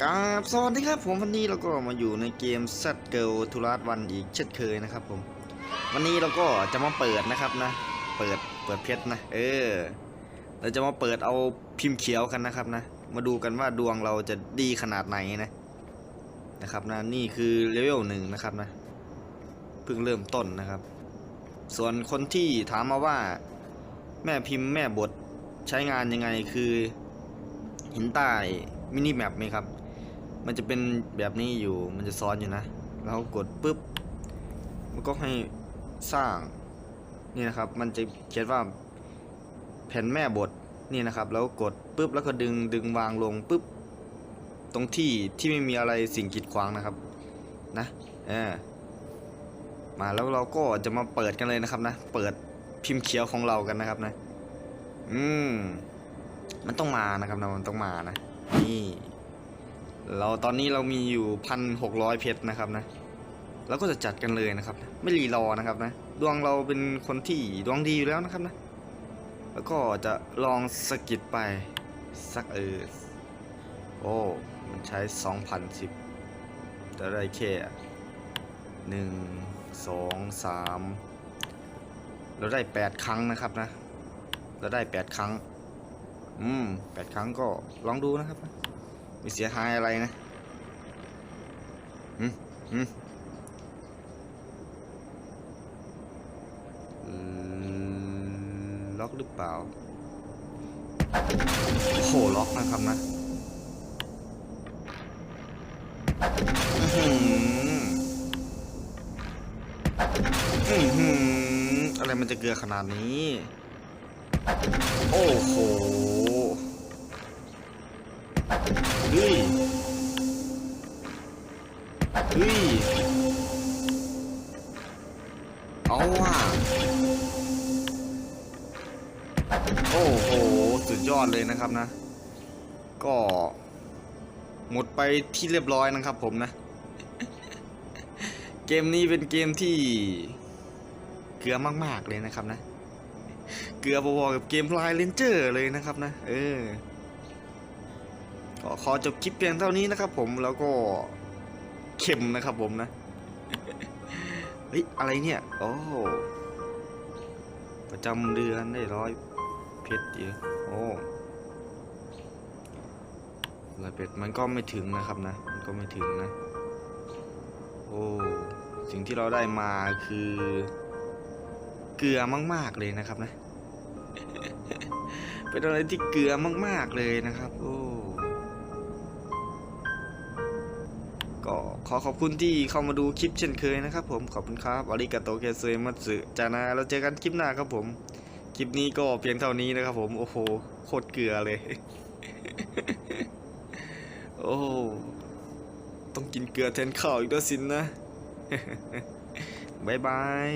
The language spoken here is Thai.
สวัสดีครับผมวันนี้เราก็มาอยู่ในเกม s ัตเกิลทูรัสวันอีกเช่นเคยนะครับผม วันนี้เราก็จะมาเปิดนะครับนะ เปิดเปิดเพชรนะ เออ เราจะมาเปิดเอาพิมพ์เขียวกันนะครับนะ มาดูกันว่าดวงเราจะดีขนาดไหนนะนะครับนะนี่คือเลเวลหนึ่งนะครับนะเพิ่งเริ่มต้นนะครับ ส่วนคนที่ถามมาว่า แม่พิมพ์แม่บทใช้งานยังไงคือห็นใต้มินิแมปไหมครับ มันจะเป็นแบบนี้อยู่ มันจะซ้อนอยู่นะแล้วกดปุ๊บ มันก็ให้สร้าง นี่นะครับ มันจะเขียนว่าแผ่นแม่บท นี่นะครับ แล้วกดปุ๊บ แล้วก็ดึง ดึงวางลงปุ๊บ ตรงที่ที่ไม่มีอะไรสิ่งกีดขวางนะครับ นะ เออ มาแล้วเราก็จะมาเปิดกันเลยนะครับนะ เปิดพิมพ์เขียวของเรากันนะครับนะ อืม มันต้องมานะครับนะ มันต้องมานะ นี่ เราตอนนี้เรามีอยู่พันหกร้อยเพชรนะครับนะเราก็จะจัดกันเลยนะครับ ไม่รีรอนะครับนะ ดวงเราเป็นคนที่ดวงดีอยู่แล้วนะครับนะ แล้วก็จะลองสกิดไปสักเออโอ้มันใช้สองพันสิบจะได้แค่หนึ่งสองสามเราได้แปดครั้งนะครับนะ เราได้แปดครั้ง อืมแปดครั้งก็ลองดูนะครับนะ ไม่เสียหายอะไรนะอืมอืมล็อกหรือเปล่า โอ้โห ล็อกนะครับนะอะไรมันจะเกลือขนาดนี้ โอ้โห เฮ้ยเฮ้ยเอาว่ะโอ้โห สุดยอดเลยนะครับนะ ก็ หมดไปที่เรียบร้อยนะครับผมนะ เกมนี้เป็นเกมที่ เกลือมาก ๆ เลยนะครับนะ เกลือพอๆกับเกมฟลายเลนเจอร์เลยนะครับนะ เออ ก็ขอจบคลิปเพียงเท่านี้นะครับผมแล้วก็เข็มนะครับผมนะ เฮ้ย อะไรเนี่ย โอ้ ประจำเดือนได้ร้อยเพชรเยอะโอ้ร้อยเพชรมันก็ไม่ถึงนะครับนะ มันก็ไม่ถึงนะ โอ้ สิ่งที่เราได้มาคือ เกลือมาก ๆเลยนะครับนะ เป็นอะไรที่เกลือมาก ๆเลยนะครับ โอ้ ก็ขอขอบคุณที่เข้ามาดูคลิปเช่นเคยนะครับผมขอบคุณครับอาริกาโตเกเซมัตสึจานาเราเจอกันคลิปหน้าครับผม คลิปนี้ก็เพียงเท่านี้นะครับผมโอ้โหโคตรเกลือเลย โอ้ต้องกินเกลือแทนข้าวอีกด้วยสินนะ บ๊ายบาย